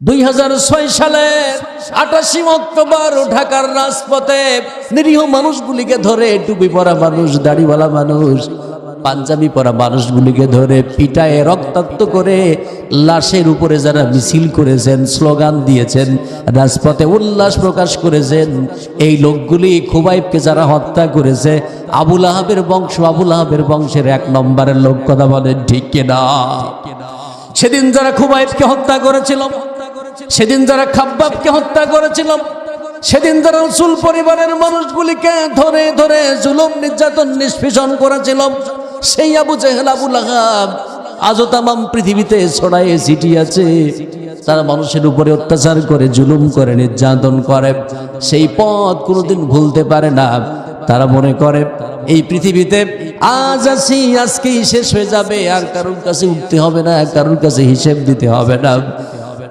দুই সালে আটাশি অক্টোবর ঢাকার রাজপথে নিরীহ মানুষগুলিকে ধরে টুপি পরা মানুষ, দাড়িওয়ালা মানুষ, পাঞ্জাবি পরা মানুষগুলিকে ধরে পিটায়ে, রক্তাক্ত করে লাশের উপরে যারা মিছিল করেছেন, স্লোগান দিয়েছেন, রাজপথে উল্লাস প্রকাশ করেছেন, এই লোকগুলি খুবাইবকে যারা হত্যা করেছে, আবুল আহাবের বংশ, আবুল আহাবের বংশের এক নম্বরের লোক, কথা বলেন ঠিক কিনা? সেদিন যারা খুবাইবকে হত্যা করেছিল সেদিন যারা খাব্বাবকে হত্যা করেছিল, সেদিন যারা রসুল পরিবারের মানুষগুলিকে ধরে ধরে জুলুম, নির্যাতন, নিষ্পেষণ করেছিল, সেই আবু জেহেল আহাব আজও তামাম পৃথিবীতে ছড়াইয়ে সিটি আছে তারা মানুষের উপরে অত্যাচার করে, জুলুম করে, নির্যাতন করে। সেই পথ কোনোদিন ভুলতে পারে না। তারা মনে করে, এই পৃথিবীতে আজ আছি, আজকেই শেষ হয়ে যাবে। আর কারোর কাছে উঠতে হবে না, কারোর কাছে হিসেব দিতে হবে না।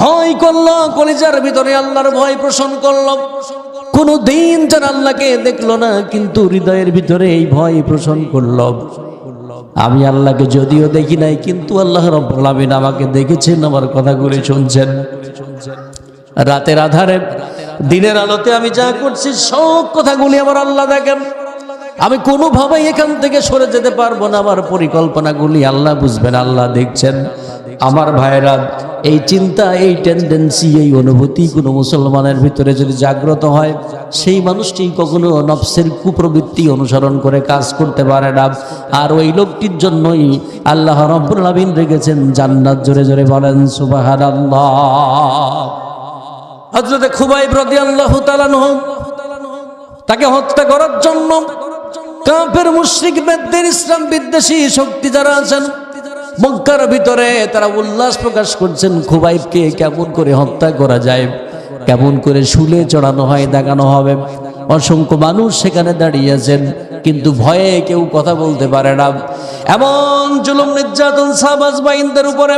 ভয় করল, কলিজার ভিতরে আল্লাহর ভয় পোষণ করল। কোনো দিন যারা আল্লাহকে দেখল না, কিন্তু হৃদয়ের ভিতরে এই ভয় পোষণ করল। আমি আল্লাহকে যদিও দেখি নাই, কিন্তু আল্লাহ রব্বুল আমাকে দেখেছেন, আমার কথাগুলি শুনছেন। রাতের আধারে, দিনের আলোতে আমি যা করছি, সব কথাগুলি আমার আল্লাহ দেখেন। আমি কোনোভাবেই এখান থেকে সরে যেতে পারব না। আমার পরিকল্পনাগুলি আল্লাহ বুঝবেন, আল্লাহ দেখছেন। আমার ভাইরা এই চিন্তা, এই টেন্ডেন্সি এই অনুভূতি কোনো মুসলমানের ভিতরে যদি জাগ্রত হয়, সেই মানুষটি কখনো নফসের কুপ্রবৃত্তি অনুসরণ করে কাজ করতে পারে না। আর ওই লোকটির জন্যই আল্লাহ রব্বুল রেখেছেন, জান্নাত জোরে জোরে বলেন, সুবহানাল্লাহ। হজরতে খুবাইব রাদিয়াল্লাহু তাআলা তাকে হত্যা করার জন্য কাফের, মুশরিক, বেদদের, ইসলাম বিদ্বেষী শক্তি যারা আছেন, মক্কার ভিতরে তারা উল্লাস প্রকাশ করছেন, খুবাইবকে কেমন করে হত্যা করা যায়, কেমন করে শুলে চড়ানো হয় দেখানো হবে। অসংখ্য মানুষ সেখানে দাঁড়িয়ে আছেন, কিন্তু ভয়ে কেউ কথা বলতে পারে না। এমন জুলুম, নির্যাতন সাবাজ বাইনদের উপরে।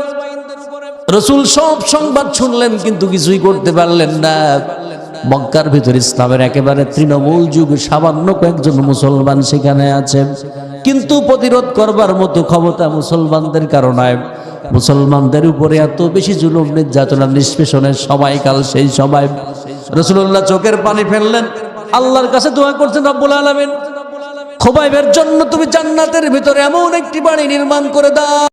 রসুল সব সংবাদ শুনলেন, কিন্তু কিছুই করতে পারলেন না। মক্কার ভিতর ইসলামের একেবারে তৃণমূল যুগ সামান্য কয়েকজন মুসলমান সেখানে আছে। কিন্তু প্রতিরোধ করবার মতো ক্ষমতা মুসলমানদের কারণে মুসলমানদের উপরে এত বেশি জুলুম, নির্যাতনা নিষ্পেষণের সময়কাল সেই সময়। রসুল্লাহ চোখের পানি ফেললেন। আল্লাহর কাছে দোয়া করছেন, রব্বুল আলমিন, খোবাইবের জন্য তুমি জান্নাতের ভিতরে এমন একটি বাড়ি নির্মাণ করে দাও।